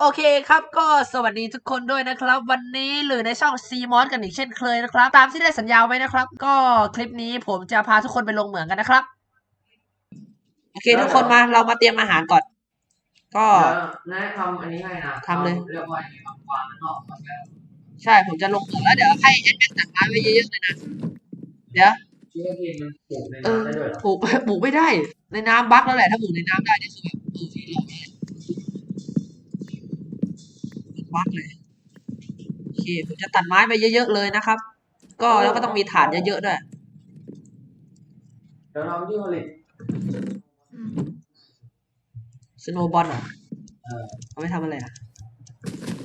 โอเคครับก็สวัสดีทุกคนด้วยนะครับ วันนี้หรือในช่อง c m o s กันอีกเช่นเคยนะครับ ตามที่ได้สัญญาไว้นะครับ ก็คลิปนี้ผมจะพาทุกคนไปลงเหมืองกันนะครับ โอเค ทุกคนมาเรามาเตรียมอาหารก่อน ก็เดี๋ยวแนะทำอันนี้ให้นะทำเลยเรียกว่าอย่างนี้ครับวางข้างนอกก่อนแล้วใช่ผมจะลงเหมืองแล้วเดี๋ยวให้แอดแม็กตัดไม้ไว้เยอะๆเลยนะเดี๋ยวชื่อทีมมันปลูกในเออน้ำได้ด้วยเหรอปลูกปลูกไม่ได้ในน้ำบั๊กแล้วแหละถ้าปลูกในน้ำได้นี่คือแบบเออที่หลอกเลย บั๊กเลยโอเคผมจะตัดไม้ไปเยอะๆเลยนะครับ ก็แล้วก็ต้องมีฐานเยอะๆด้วยเดี๋ยวเราที่ผลิตสโนบอลอะเออเอาไปทำอะไรอะ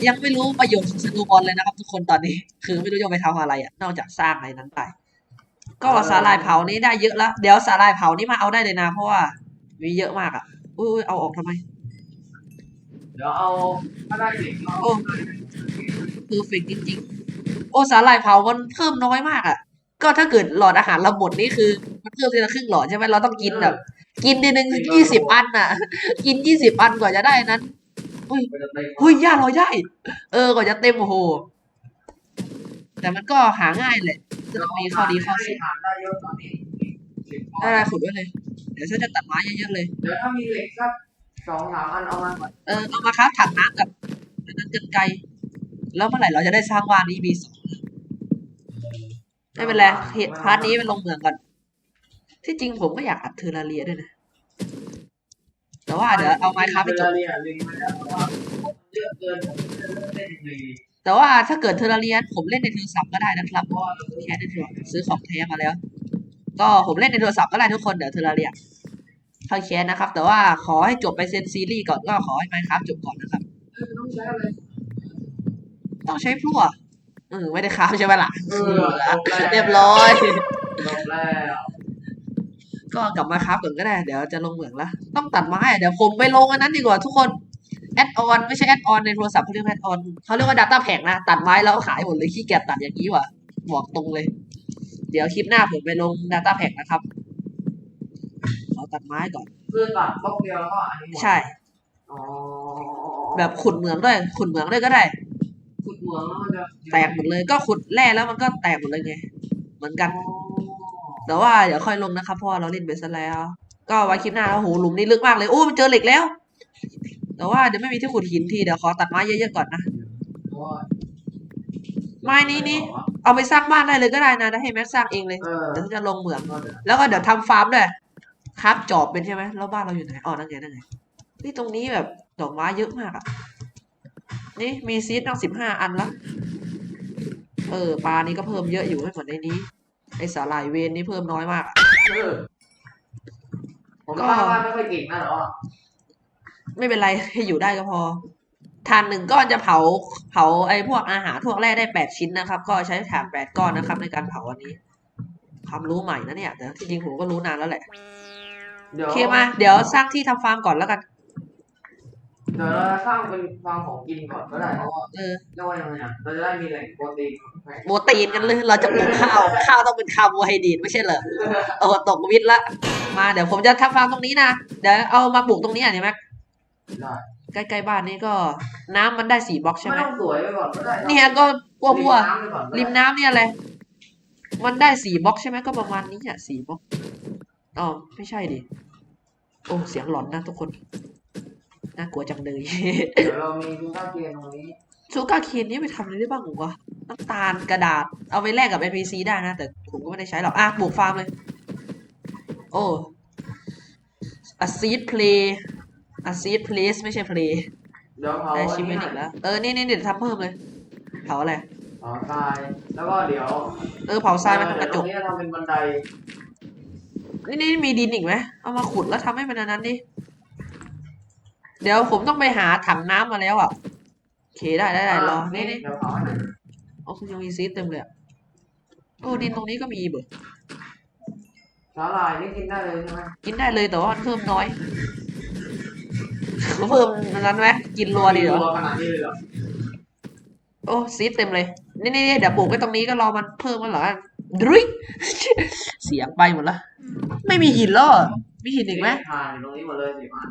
ยังไม่รู้ประโยชน์ของสโนบอลเลยนะครับ ทุกคนตอนนี้ คือไม่รู้จะเอาไปทำอะไรอะ นอกจากสร้างอะไรนั้นไป ก็สาลายเผานี้ได้เยอะแล้ว เดี๋ยวสาลายเผานี้มาเอาได้เลยนะ เพราะว่ามีเยอะมากอะอุ้ยเอาออกทำไม เดี๋ยวเอาถ้าได้เหล็กเราโอ้เพอร์เฟกจริงๆ โอ้สาหร่ายเผามันเพิ่มน้อยมากอะ ก็ถ้าเกิดหลอดอาหารเราหมดนี่คือ มันเพิ่มทีละครึ่งหลอดใช่ไหมเราต้องกินแบบ กินทีหนึ่งยี่สิบอันอะ กินยี่สิบอันกว่าจะได้นั้นอุ้ยมันจะเต็มอุ้ยย่าเราได้เออกว่าจะเต็มโอ้โหแต่มันก็หาง่ายเลยจะมีข้อดีข้อเสียทานได้เยอะตอนนี้สิบข้อได้ๆขุดไว้เลย เดี๋ยวฉันจะตัดไม้เยอะๆเลย เดี๋ยวถ้ามีเหล็กสัก สองสามอันเอามาก่อนเออเอามาครับถังน้ำกับอันนั้นกันไกล แล้วเมื่อไหร่เราจะได้สร้างบ้านนี้มีสองไม่เป็นไรเหตุพาร์ทนี้เป็นลงเมืองก่อน ที่จริงผมก็อยากอัดเทอร์ราเรียด้วยนะ แต่ว่าเดี๋ยวเอาไม้ค้าไปจบเรียนลิงไปแล้วแต่ว่าเยอะเกินผมจะเล่นได้ยังไงดีแต่ว่าถ้าเกิดเทอร์ราเรียผมเล่นในโทรศัพท์ก็ได้นะครับเพราะว่าแค่ในโทรศัพท์ซื้อของแท้มาแล้ว ก็ผมเล่นในโทรศัพท์ก็ได้ทุกคนเดี๋ยวเทอร์ราเรีย เข้าแคสนะครับ แต่ว่าขอให้จบไปเซนซีรีส์ก่อนก็ขอให้ไมค์ครับจบก่อนนะครับเออต้องใช้อะไรต้องใช้พลั่วเออไม่ได้ครับใช่ไหมล่ะเออจบแล้วเรียบร้อยจบแล้วก็กลับมาครับก่อนก็ได้เดี๋ยวจะลงเหมืองละต้องตัดไม้อะเดี๋ยวผมไปลงอันนั้นดีกว่าทุกคนแอดออนไม่ใช่แอดออนในโทรศัพท์เขาเรียกแอดออนเขาเรียกว่า Data Pack นะตัดไม้แล้วขายหมดเลยขี้เกียจตัดอย่างนี้ว่ะบอกตรงเลย เดี๋ยวคลิปหน้าผมไปลง Data Pack นะครับ ขอตัดไม้ก่อนคือตัดบล็อกเดียวแล้วก็อันนี้หมดใช่ อ๋อแบบขุดเหมืองด้วยขุดเหมืองด้วยก็ได้ ขุดเหมืองแล้วมันจะแตกหมดเลย ก็ขุดแร่แล้วมันก็แตกหมดเลยไง เหมือนกันอ๋อแต่ว่าเดี๋ยวค่อยลงนะครับเพราะว่าเราเล่นไปซะแล้ว ก็ไว้คลิปหน้าแล้วโหหลุมนี้ลึกมากเลยโอ้มันเจอเหล็กแล้ว แต่ว่าเดี๋ยวไม่มีที่ขุดหินทีเดี๋ยวขอตัดไม้เยอะๆก่อนนะเพราะว่าไม้นี้นี่เอาไปสร้างบ้านได้เลยก็ได้นะได้ให้แม็กสร้างเองเลยเออเดี๋ยวฉันจะลงเหมืองก็เดี๋ยวแล้วก็เดี๋ยวทำฟาร์มด้วย ครับจอบเป็นใช่ไหมแล้วบ้านเราอยู่ไหนอ๋อนั่นไงนั่นไงนี่ตรงนี้แบบดอกไม้เยอะมากอะนี่มีซีดตั้งสิบห้าอันละเออปลานี้ก็เพิ่มเยอะอยู่ไม่เหมือนในนี้ ไอสาหร่ายเวนนี่เพิ่มน้อยมากอะเออผมก็สร้างบ้านไม่ค่อยเก่งนะแต่ว่าไม่เป็นไรให้อยู่ได้ก็พอทานหนึ่งก้อนจะเผาเผาไอ้พวกอาหารพวกแร่ได้แปดชิ้นนะครับ ก็ใช้ถ่านแปดก้อนนะครับ ในการเผาวันนี้ ความรู้ใหม่นะเนี่ยแต่ที่จริงผมก็รู้นานแล้วแหละ เดี๋ยวโอเคมาเดี๋ยวสร้างที่ทำฟาร์มก่อนแล้วกันเดี๋ยวเราสร้างเป็นฟาร์มของกินก่อนก็ได้เพราะว่าเออเรียกว่ายังไงอะเราจะได้มีแหล่งโปรตีนแฝงโมตีนกันเลยเราจะปลูกข้าวข้าวต้องเป็นคาร์โบไฮเดรตไม่ใช่เหรอโอ้ตกวิทย์ละมาเดี๋ยวผมจะทำฟาร์มตรงนี้นะเดี๋ยวเอามาปลูกตรงนี้อะเห็นไหมได้ใกล้ๆบ้านนี้ก็น้ำมันได้สี่บล็อกใช่ไม่ไหมต้องสวยไปก่อนก็ได้เนี่ยก็วัววัวริมน้ำไปก่อนก็ได้ริมน้ำเนี่ยอะไร มันได้สี่บล็อกใช่ไหมก็ประมาณนี้อะสี่บล็อกอ๋อไม่ใช่ดิ โอ้เสียงหลอนนะทุกคน น่ากลัวจังเลย เดี๋ยวเรามีคุณต้าเกียนตรงนี้ซูการ์เคนนี่ไปทำอะไรได้บ้างวะน้ำตาลกระดาษ เอาไปแลกกับ NPC ได้นะ แต่ผมก็ไม่ได้ใช้หรอก อะปลูกฟาร์มเลย โอ้ a seed play a seed place ไม่ใช่ play เดี๋ยวเผาได้อันชิมเมนี้นอีกแล้ว เออ นี่นี่เดี๋ยวทำเพิ่มเลย เผาอะไรเผาทราย แล้วก็เดี๋ยวเออ เผาทรายมาทำกระจเดี๋ยวกตรงนี้จะทำเป็นบันได นี่นี่มีดินอีกไหมเอามาขุดแล้วทำให้มันอันนั้นดิเดี๋ยวผมต้องไปหาถังน้ำมาแล้วอะโอเคได้ได้ได้รอนี่นี่เดี๋ยวเผาให้หน่อยโอ้คุณยังมีซีดเต็มเลยอะโอ้ดินตรงนี้ก็มีเบอสาหร่ายนี่กินได้เลยใช่ไหมกินได้เลยแต่ว่ามันเพิ่มน้อยเพิ่มอันนั้นไหมกินรัวดีเหรอรัวขนาดนี้เลยเหรอโอ้ซีดเต็มเลยนี่นี่นี่เดี๋ยวปลูกไว้ตรงนี้ก็รอมันเพิ่มมันเหรอดรุยเสียงไปหมดละ ไม่มีหินแล้วเหรอมีหินอีกไหมทานอยู่ตรงนี้หมดเลยสิบอัน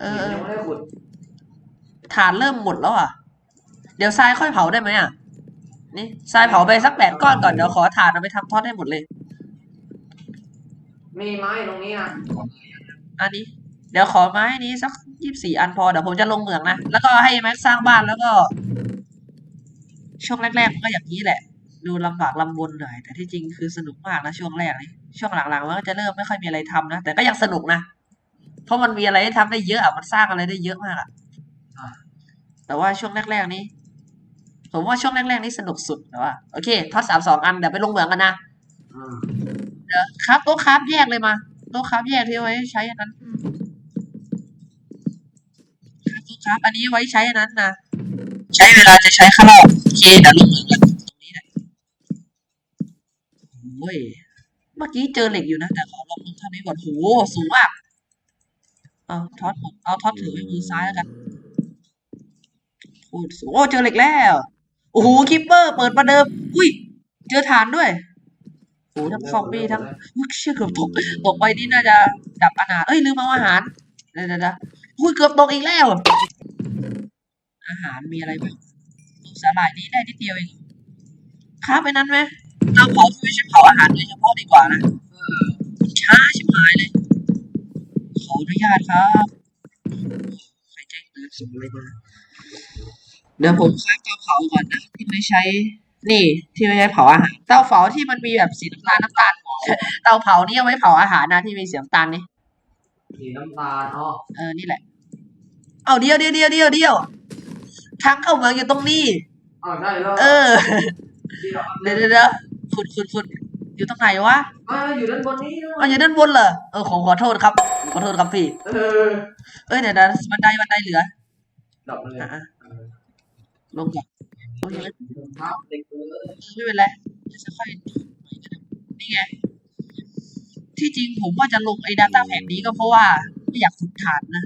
เออเออยังไม่ได้ขุดฐานเริ่มหมดแล้วอะ เดี๋ยวทรายค่อยเผาได้ไหมอะ นี่ทรายเผาไปสักแปดก้อนก่อนเดี๋ยวขอฐานเอาไปทำทอดให้หมดเลย มีไม้ตรงนี้นะอันนี้ เดี๋ยวขอไม้นี้สักยี่สิบสี่อันพอเดี๋ยวผมจะลงเหมืองนะ แล้วก็ให้แม็กสร้างบ้านแล้วก็ ช่วงแรกๆมันก็อย่างนี้แหละ ดูลำบากลำบนหน่อย แต่ที่จริงคือสนุกมากนะช่วงแรกนี่ ช่วงหลังๆมันก็จะเริ่มไม่ค่อยมีอะไรทำนะแต่ก็ยังสนุกนะเพราะมันมีอะไรให้ทำได้เยอะอะมันสร้างอะไรได้เยอะมากอะแต่ว่าช่วงแรกๆนี้ ผมว่าช่วงแรกๆนี้สนุกสุดแต่ว่าโอเคทอดสามสองอันเดี๋ยวไปลงเหมืองกันนะอืมเดี๋ยวครับโต๊ะครับแยกเลยมาโต๊ะครับแยกที่เอาไว้ใช้อันนั้นครับโต๊ะครับอันนี้ไว้ใช้อันนั้นนะใช้เวลาจะใช้ข้างนอกโอเคเดี๋ยวลงเหมืองกันตรงนี้แหละโอ้ย เมื่อกี้เจอเหล็กอยู่นะ แต่ขอลองลงเท่านี้ก่อนโหสูงมาก เอาท็อตผมเอาท็อตถือไว้มือซ้ายแล้วกันโอ้สูงโอ้เจอเหล็กแล้ว โอ้โหคิปเปอร์ เปิดประเดิม อุ้ย เจอฐานด้วยโอ้ทั้งซอมบี้ทั้งอุ้ยเชื่อเกือบตกตกไปนี่น่าจะดับอนาเอ้ยลืมเอาอาหารเดี๋ยวเดี๋ยวเดี๋ยวอุ้ยเกือบตกอีกแล้ว อาหารมีอะไรบ้างสาหร่ายนี้ได้นิดเดียวเองครับไปนั้นไหม เราเผาไม่ใช่เผาอาหารโดยเฉพาะดีกว่านะช้าชิบหายเลยขออนุญาตครับใครแจ้งเตือนส่งอะไรมาเดี๋ยวผมค้างเตาเผาก่อนนะที่ไม่ใช้นี่ที่ไม่ใช้เผาอาหารเตาเผาที่มันมีแบบสีน้ำตาลน้ำตาลเตาเผานี่เอาไว้เผาอาหารนะที่มีสีน้ำตาลนี่สีน้ำตาลอ๋อเออนี่แหละ เอาเดียวเดียวเดียวเดียวเดียวทางเข้าเมืองอยู่ตรงนี้อ๋อใช่แล้วเออที่เราเดี๋ยวเดี๋ยวเดี๋ยว ขุดขุดขุดอยู่ตรงไหนวะอ่าอยู่ด้านบนนี้ด้วยเอาอยู่ด้านบนเหรอเออขอขอโทษครับ ขอโทษครับพี่ เออเอ้ยเดี๋ยวเดี๋ยวบันไดบันไดเหลือดับเลยอะอะลงก่อนโอเคครับเด็กเลยไม่เป็นไรเดี๋ยวจะค่อยนี่ไง ที่จริงผมว่าจะลงไอ้ Data แผนนี้ก็เพราะว่าไม่อยากขุดฐานนะ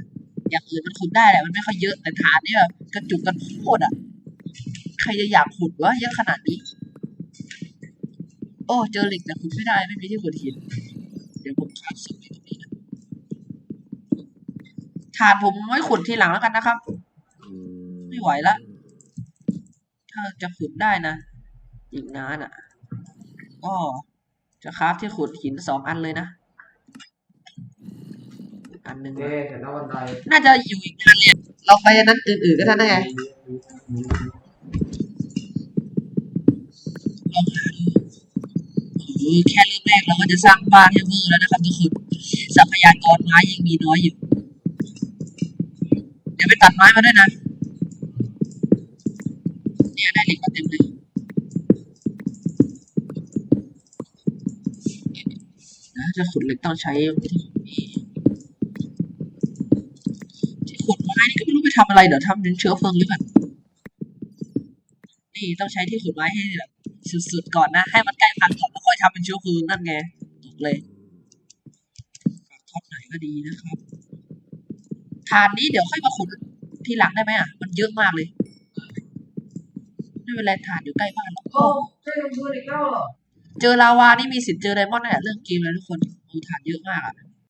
อย่างอื่นมันขุดได้แหละ มันไม่ค่อยเยอะแต่ฐานนี่แบบกระจุกกันโคตรอะ ใครจะอยากขุดวะเยอะขนาดนี้ โอ้เจอเหล็กแต่ขุดไม่ได้ไม่มีที่ขุดหิน เดี๋ยวผมค้างสิ่งไว้ตรงนี้นะฐานผมไว้ขุดทีหลังแล้วกันนะครับ ไม่ไหวละ ถ้าจะขุดได้นะอีกนานอะก็จะคราฟที่ขุดหินสองอันเลยนะ อันหนึ่งโอเคเสร็จแล้วบันไดน่าจะอยู่อีกนานเลยอะเราไปอันนั้นอื่นๆก็ทันได้ไงลองหาดูเออแค่เริ่มแรกเราก็จะสร้างบ้านให้เวอร์แล้วนะครับทุกคนทรัพยากรไม้ยังมีน้อยอยู่ เดี๋ยวไปตัดไม้มาด้วยนะ เนี่ยได้เหล็กมาเต็มเลยนะจะขุดเหล็กต้องใช้วิธีนี้ที่ขุดไม้นี่ก็ไม่รู้ไปทำอะไรเดี๋ยวทำเป็นเชื้อเพลิงหรือเปล่านี่ต้องใช้ที่ขุดไม้ให้แบบสุดๆก่อนนะ ให้มันใกล้พังก่อนแล้วค่อย ทำเป็นเชื้อเพลิงนั่นไงถูกเลยท็อปไหนก็ดีนะครับฐานนี้เดี๋ยวค่อยมาขุดทีหลังได้ไหมอะ มันเยอะมากเลยไม่เป็นไรฐานอยู่ใกล้บ้านเราโอ้ใช่ลงทุนอีกแล้วเหรอเจอลาวานี่มีสิทธิ์เจอไดมอนด์นั่นแหละเรื่องเกมเลยทุกคนโอ้ฐานเยอะมากอะ